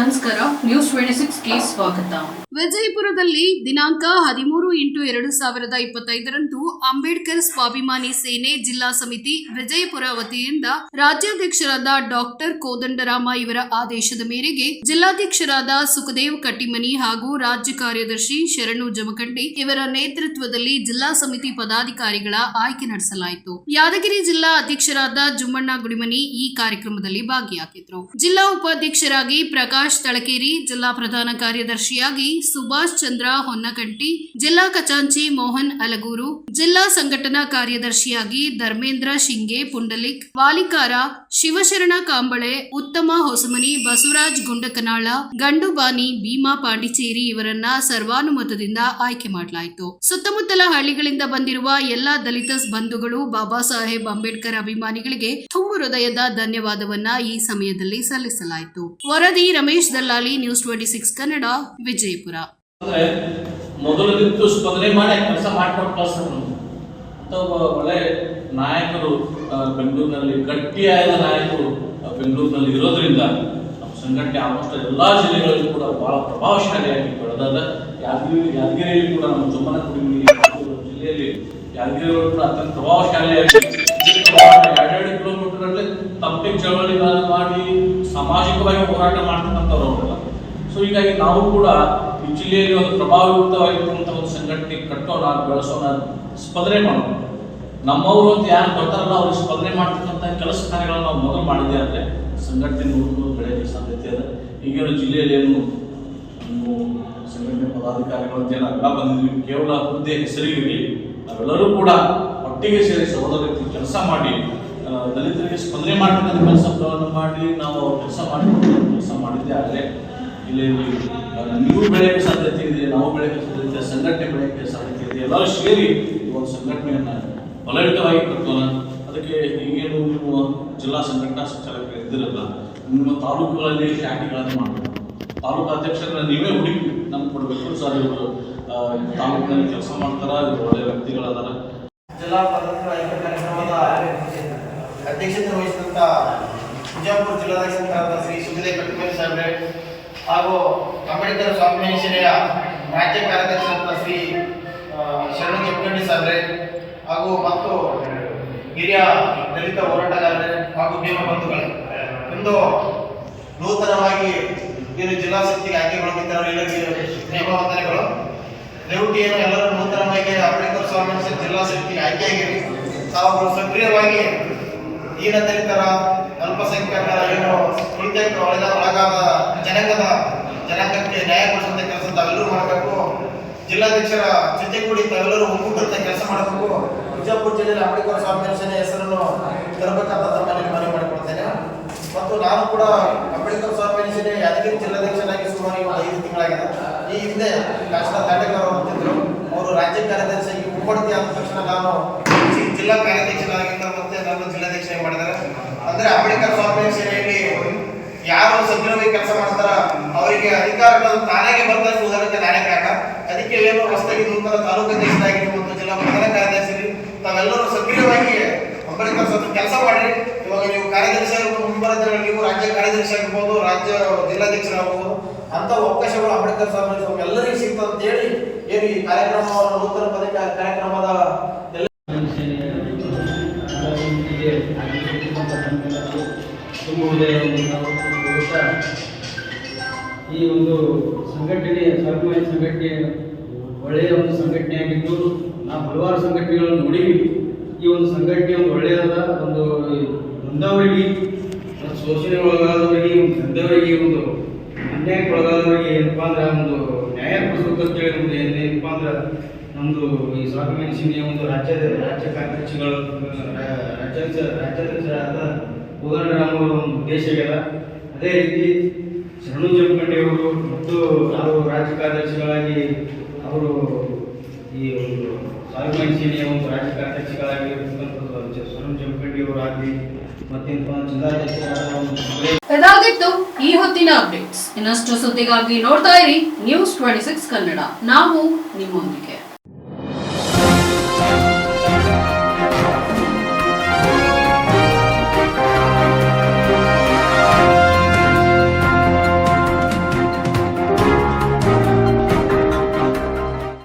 ನಮಸ್ಕಾರ news twenty ಸಿಕ್ಸ್ಗೆ ಸ್ವಾಗತ. ವಿಜಯಪುರದಲ್ಲಿ ದಿನಾಂಕ ಹದಿಮೂರು ಎಂಟು ಎರಡು ಸಾವಿರದ ಇಪ್ಪತ್ತೈದರಂದು ಅಂಬೇಡ್ಕರ್ ಸ್ವಾಭಿಮಾನಿ ಸೇನೆ ಜಿಲ್ಲಾ ಸಮಿತಿ ವಿಜಯಪುರ ವತಿಯಿಂದ ರಾಜ್ಯಾಧ್ಯಕ್ಷರಾದ ಡಾಕ್ಟರ್ ಕೋದಂಡರಾಮ ಇವರ ಆದೇಶದ ಮೇರೆಗೆ ಜಿಲ್ಲಾಧ್ಯಕ್ಷರಾದ ಸುಖದೇವ್ ಕಟ್ಟಿಮನಿ ಹಾಗೂ ರಾಜ್ಯ ಕಾರ್ಯದರ್ಶಿ ಶರಣು ಜಮಖಂಡಿ ಇವರ ನೇತೃತ್ವದಲ್ಲಿ ಜಿಲ್ಲಾ ಸಮಿತಿ ಪದಾಧಿಕಾರಿಗಳ ಆಯ್ಕೆ ನಡೆಸಲಾಯಿತು. ಯಾದಗಿರಿ ಜಿಲ್ಲಾ ಅಧ್ಯಕ್ಷರಾದ ಜುಮ್ಮಣ್ಣ ಗುಡಿಮನಿ ಈ ಕಾರ್ಯಕ್ರಮದಲ್ಲಿ ಭಾಗಿಯಾಗಿದ್ರು ಜಿಲ್ಲಾ ಉಪಾಧ್ಯಕ್ಷರಾಗಿ ಪ್ರಕಾಶ್ ತಳಕೇರಿ ಜಿಲ್ಲಾ ಪ್ರಧಾನ ಕಾರ್ಯದರ್ಶಿಯಾಗಿ ಸುಭಾಷ್ ಚಂದ್ರ ಹೊನ್ನಕಂಟಿ, ಜಿಲ್ಲಾ ಖಜಾಂಚಿ ಮೋಹನ್ ಅಲಗೂರು, ಜಿಲ್ಲಾ ಸಂಘಟನಾ ಕಾರ್ಯದರ್ಶಿಯಾಗಿ ಧರ್ಮೇಂದ್ರ ಶಿಂಗೆ ಪುಂಡಲಿಕ್, ವಾಲಿಕಾರ ಶಿವಶರಣ ಕಾಂಬಳೆ, ಉತ್ತಮ ಹೊಸಮನಿ ಬಸವರಾಜ್ ಗುಂಡಕನಾಳ ಗಂಡುಬಾನಿ ಭೀಮಾ ಪಾಂಡಿಚೇರಿ ಇವರನ್ನ ಸರ್ವಾನುಮತದಿಂದ ಆಯ್ಕೆ ಮಾಡಲಾಯಿತು. ಸುತ್ತಮುತ್ತಲ ಹಳ್ಳಿಗಳಿಂದ ಬಂದಿರುವ ಎಲ್ಲಾ ದಲಿತ ಬಂಧುಗಳು ಬಾಬಾ ಸಾಹೇಬ್ ಅಂಬೇಡ್ಕರ್ ಅಭಿಮಾನಿಗಳಿಗೆ ತುಂಬು ಹೃದಯದ ಧನ್ಯವಾದವನ್ನ ಈ ಸಮಯದಲ್ಲಿ ಸಲ್ಲಿಸಲಾಯಿತು. ವರದಿ Ramesh Dallali news twenty six Kannada, Vijayapura. ಮೊದಲು ನಿಂತು ಸ್ಪಂದನೆ ಮಾಡಿ ಕೆಲಸ ಮಾಡ್ಕೊಂಡು ಕಳ್ಸ್ತಾರೆ ಒಳ್ಳೆ ನಾಯಕರು ಬೆಂಗಳೂರಿನಲ್ಲಿ, ಗಟ್ಟಿಯಾದ ನಾಯಕರು ಬೆಂಗಳೂರಿನಲ್ಲಿ ಇರೋದ್ರಿಂದ ನಮ್ಮ ಸಂಘಟನೆ ಆಲ್ಮೋಸ್ಟ್ ಎಲ್ಲ ಜಿಲ್ಲೆಗಳಲ್ಲಿ ಕೂಡ ಬಹಳ ಪ್ರಭಾವಶಾಲಿಯಾಗಿ ಬೆಳೆದಾದ. ಯಾದಗಿರಿ, ಯಾದಗಿರಿಯಲ್ಲಿ ಕೂಡ ನಮ್ಮ ಜಮ್ಮನ ಜಿಲ್ಲೆಯಲ್ಲಿ ಯಾದಗಿರಿಗಳು ಕೂಡ ಅತ್ಯಂತ ಪ್ರಭಾವಶಾಲಿಯಾಗಿ ಎರಡೆರಡು ಕಿಲೋಮೀಟರ್ಗಳಲ್ಲಿ ತಪ್ಪೆ ಚಳವಳಿಗಳನ್ನು ಮಾಡಿ ಸಾಮಾಜಿಕವಾಗಿ ಹೋರಾಟ ಮಾಡ್ತಕ್ಕಂಥವ್ರು ಅವರೆಲ್ಲ ಸೊ ಹೀಗಾಗಿ ನಾವು ಕೂಡ ಈ ಜಿಲ್ಲೆಯಲ್ಲಿ ಒಂದು ಪ್ರಭಾವಯುಕ್ತವಾಗಿರುವಂಥ ಒಂದು ಸಂಘಟನೆ ಕಟ್ಟೋಣ, ಬೆಳೆಸೋಣ ಸ್ಪಂದನೆ ಮಾಡೋಣ. ನಮ್ಮವರು ಅಂತ ಯಾರು ಬರ್ತಾರಲ್ಲ, ಅವ್ರಿಗೆ ಸ್ಪಂದನೆ ಮಾಡ್ತಕ್ಕಂಥ ಕೆಲಸ ಕಾರ್ಯಗಳನ್ನು ನಾವು ಮೊದಲು ಮಾಡಿದೆ ಅಂದರೆ ಸಂಘಟನೆ ನೂರು ಬೆಳೆಯಲಿಕ್ಕೆ ಸಾಧ್ಯತೆ ಇದೆ. ಈಗಿರೋ ಜಿಲ್ಲೆಯಲ್ಲಿ ಏನು ಸಂಘಟನೆ ಪದಾಧಿಕಾರಿಗಳು ನಾವೆಲ್ಲ ಬಂದಿದ್ವಿ, ಕೇವಲ ಹುದ್ದೆ ಹೆಸರಿಗಿರಲಿ ಅವೆಲ್ಲರೂ ಕೂಡ ಒಟ್ಟಿಗೆ ಸೇರಿ ಸಹೋದರ ಕೆಲಸ ಮಾಡಿ ದಲಿತರಿಗೆ ಸ್ಪಂದನೆ ಮಾಡ್ತಕ್ಕಂಥ ಕೆಲಸವನ್ನು ಮಾಡಿ ನಾವು ಕೆಲಸ ಮಾಡಿಕೊಂಡು ಕೆಲಸ ಮಾಡಿದ್ದೆ. ಆದರೆ ಇಲ್ಲಿ ನೀವು ಬೆಳೆಯೋಕ್ಕೆ ಸಾಧ್ಯತೆ ಇದೆ, ನಾವು ಬೆಳೆಯೋಕ್ಕೆ ಸಾಧ್ಯತೆ ಸಂಘಟನೆ ಬೆಳೆಯೋಕ್ಕೆ ಸಾಧ್ಯತೆ ಇದೆ, ಎಲ್ಲರೂ ಸೇರಿ ಒಂದು ಸಂಘಟನೆಯನ್ನು ಬಲಯುತವಾಗಿ ಕಟ್ಟೋಣ. ಅದಕ್ಕೆ ಈಗೇನು ನೀವು ಜಿಲ್ಲಾ ಸಂಘಟನಾ ಸಂಚಾಲಕರು ಇದ್ದಿರಲ್ಲ, ನಿಮ್ಮ ತಾಲೂಕುಗಳಲ್ಲಿ ಶಾಖೆಗಳನ್ನು ಮಾಡಬೇಕು. ತಾಲೂಕು ಅಧ್ಯಕ್ಷರನ್ನ ನೀವೇ ಹುಡುಕಿ ನಮ್ಗೆ ಕೊಡಬೇಕು. ಸರ್ ಇವರು ತಾಲೂಕಿನಲ್ಲಿ ಕೆಲಸ ಮಾಡ್ತಾರ ಒಳ್ಳೆಯ ಒಳ್ಳೆ ವ್ಯಕ್ತಿಗಳದಾರ? ಜಿಲ್ಲಾ ಕಾರ್ಯಕ್ರಮದ ಅಧ್ಯಕ್ಷತೆ ವಹಿಸಿದಂತ ಬಿಜಾಪುರ ಜಿಲ್ಲಾಧ್ಯಕ್ಷರಾದ ಶ್ರೀ ಸುಖದೇವ್ ಕಟ್ಟಿ ಸಾಹೇಬ್ರೆ ಹಾಗೂ ಅಂಬೇಡ್ಕರ್ ಸ್ವಾಮಿ ಸೇನೆಯ ರಾಜ್ಯ ಕಾರ್ಯದರ್ಶಿಯಾದ ಶ್ರೀ ಶರಣ ಜಮಖಂಡಿ ಸಾಹೇಬ್ರೆ ಹಾಗೂ ಮತ್ತು ಹಿರಿಯ ದಲಿತ ಹೋರಾಟಗಾರರೇ ಹಾಗೂ ಭೀಮ ಬಂಧುಗಳೇ. ಇಂದು ನೂತನವಾಗಿ ಏನು ಜಿಲ್ಲಾ ಶಕ್ತಿಗೆ ಆಯ್ಕೆಗೊಳ್ಳುತ್ತಿದ್ದಾರೆ ಎಲ್ಲರಿಗೆ ನೇಮ ವಂದನೆಗಳು. ದಯವಿಟ್ಟು ಎಲ್ಲರೂ ನೂತನವಾಗಿ ಅಂಬೇಡ್ಕರ್ ಸ್ವಾಮಿ ಜಿಲ್ಲಾ ಶಕ್ತಿಗೆ ಆಯ್ಕೆಯಾಗಿರಿ ತಾವು ಸಕ್ರಿಯವಾಗಿ ದೀನ ದಲಿತರ ಅಲ್ಪಸಂಖ್ಯಾತರ ಏನು ತುಳಿತಕ್ಕೆ ಒಳಗ ಒಳಗಾದ ಜನಾಂಗದ, ಜನಾಂಗಕ್ಕೆ ನ್ಯಾಯ ಕೊಡಿಸುವಂತ ಕೆಲಸ ತಾವೆಲ್ಲರೂ ಮಾಡಬೇಕು. ಜಿಲ್ಲಾಧ್ಯಕ್ಷರ ಜೊತೆಗೂಡಿ ತಾವೆಲ್ಲರೂ ಒಕ್ಕೂಟದ ಕೆಲಸ ಮಾಡಬೇಕು. ಬಿಜಾಪುರ ಜಿಲ್ಲೆಯಲ್ಲಿ ಅಂಬೇಡ್ಕರ್ ಸ್ವಾಮಿ ಹೆಸರನ್ನು ತರಬೇಕಂತ ತಮ್ಮಲ್ಲಿ ಮನವಿ ಮಾಡಿಕೊಡ್ತೇನೆ. ಮತ್ತು ನಾನು ಕೂಡ ಅಂಬೇಡ್ಕರ್ ಸ್ವಾಮಿ ಸೇನೆ ಯಾದಗಿರಿ ಜಿಲ್ಲಾಧ್ಯಕ್ಷರಾಗಿ ಸುಮಾರು ಐದು ತಿಂಗಳಾಗಿದೆ. ಈ ಹಿಂದೆ ಕಾಶಿನ ದಾಟಗಾರ ಅವರು ರಾಜ್ಯ ಕಾರ್ಯದರ್ಶಿಯಾಗಿ ಮುಮ್ಮಡಿ ಆದ ತಕ್ಷಣ ನಾನು ಜಿಲ್ಲಾ ಕಾರ್ಯಾಧ್ಯಕ್ಷರಾಗಿದ್ದ ಮತ್ತೆ ಜಿಲ್ಲಾಧ್ಯಕ್ಷ ಏನ್ ಮಾಡಿದ್ದಾರೆ ಅಂದ್ರೆ ಅಂಬೇಡ್ಕರ್ ಸ್ವಾಮಿ ಸೇನೆಯಲ್ಲಿ ಯಾರು ಸಜ್ಜನವಾಗಿ ಕೆಲಸ ಮಾಡ್ತಾರ ಅವರಿಗೆ ಅಧಿಕಾರಗಳು ತಾನಾಗೆ ಬರ್ತಾರೆ ನಾನೇ ಕಾರಣ. ಅದಕ್ಕೆ ಏನು ಹೊಸದಾಗಿ ನೂತನ ತಾಲೂಕು ಅಧ್ಯಕ್ಷರಾಗಿ ಜಿಲ್ಲಾ ಪ್ರಧಾನ ಕಾರ್ಯದರ್ಶಿ ತಾವೆಲ್ಲರೂ ಸಕ್ರಿಯವಾಗಿ ಅಂಬೇಡ್ಕರ್ ಸ್ವಾಮಿ ಕೆಲಸ ಮಾಡಿ ಇವಾಗ ನೀವು ಕಾರ್ಯದರ್ಶಿ ಮುಂಬರುವ ನೀವು ರಾಜ್ಯ ಕಾರ್ಯದರ್ಶಿ ಆಗಿರ್ಬೋದು, ರಾಜ್ಯ ಜಿಲ್ಲಾಧ್ಯಕ್ಷರಾಗಬಹುದು ಅಂತ ಅವಕಾಶಗಳು ಅಂಬೇಡ್ಕರ್ ಸ್ವಾಮಿ ಎಲ್ಲರಿಗೂ ಸಿಗ್ತದೆ ಅಂತ ಹೇಳಿ ಏನು ಈ ಕಾರ್ಯಕ್ರಮ ನೂತನ ಪದಕ ಕಾರ್ಯಕ್ರಮದ ಈ ಒಂದು ಸಂಘಟನೆ ಸ್ವಾಭಿಮಾನಿ ಸಂಘಟನೆ ಒಳ್ಳೆಯ ಒಂದು ಸಂಘಟನೆಯಾಗಿದ್ದು ನಾವು ಹಲವಾರು ಸಂಘಟನೆಗಳನ್ನು ನೋಡಿವಿ ಈ ಒಂದು ಸಂಘಟನೆ ಒಂದು ಒಳ್ಳೆಯದ ಒಂದು ಬಂದವರಿಗೆ ಮತ್ತು ಶೋಷಣೆ ಒಳಗಾದವರಿಗೆ ಒಂದು ನೊಂದವರಿಗೆ ಒಂದು ಅನ್ಯಾಯಕ್ಕೆ ಒಳಗಾದವರಿಗೆ ಏನಪ್ಪ ಅಂದ್ರೆ ಒಂದು ನ್ಯಾಯ ಕೊಡಿಸ್ಬೇಕಂತೇಳಿ ಒಂದು ಏನ್- ಏನಪ್ಪಾ ಅಂದ್ರೆ ನಮ್ಮದು ಈ ಸ್ವಾಭಿಮಾನಿ ಸಿಂಗ್ ಒಂದು ರಾಜ್ಯದ ರಾಜ್ಯ ಕಾರ್ಯದರ್ಶಿಗಳು, ರಾಜ್ಯಾಧ್ಯಕ್ಷ, ರಾಜ್ಯಾಧ್ಯಕ್ಷರಾದ ಕೋದಂಡರಾಮ್ ಅವರ ಒಂದು ಉದ್ದೇಶ ಅದೇ ರೀತಿ ಶರಣು ಜಮಖಂಡಿ ಅವರು ಮತ್ತು ನಾವು ರಾಜ್ಯ ಕಾರ್ಯದರ್ಶಿಗಳಾಗಿ ಅವರು ಈ ಒಂದು ಸ್ವಾಭಿಮಾನಿ ಸೇನೆಯ ಒಂದು ರಾಜ್ಯ ಕಾರ್ಯದರ್ಶಿಗಳಾಗಿ ಶರಣು ಜಮಖಂಡಿ ಅವರಾಗಲಿ ಮತ್ತೇನಪ್ಪ ಜಿಲ್ಲಾಧ್ಯಕ್ಷರಾದ ಒಂದು ಸುರೇಶ್ ಇದಾಗಿತ್ತು ಈ ಹೊತ್ತಿನ ಅಪ್ಡೇಟ್ಸ್ ಇನ್ನಷ್ಟು ಸುದ್ದಿಗಾಗಿ ನೋಡ್ತಾ ಇರಿ ನ್ಯೂಸ್ ಟ್ವೆಂಟಿ ಸಿಕ್ಸ್ ಕನ್ನಡ. ನಾವು ನಿಮ್ಮೊಂದಿಗೆ.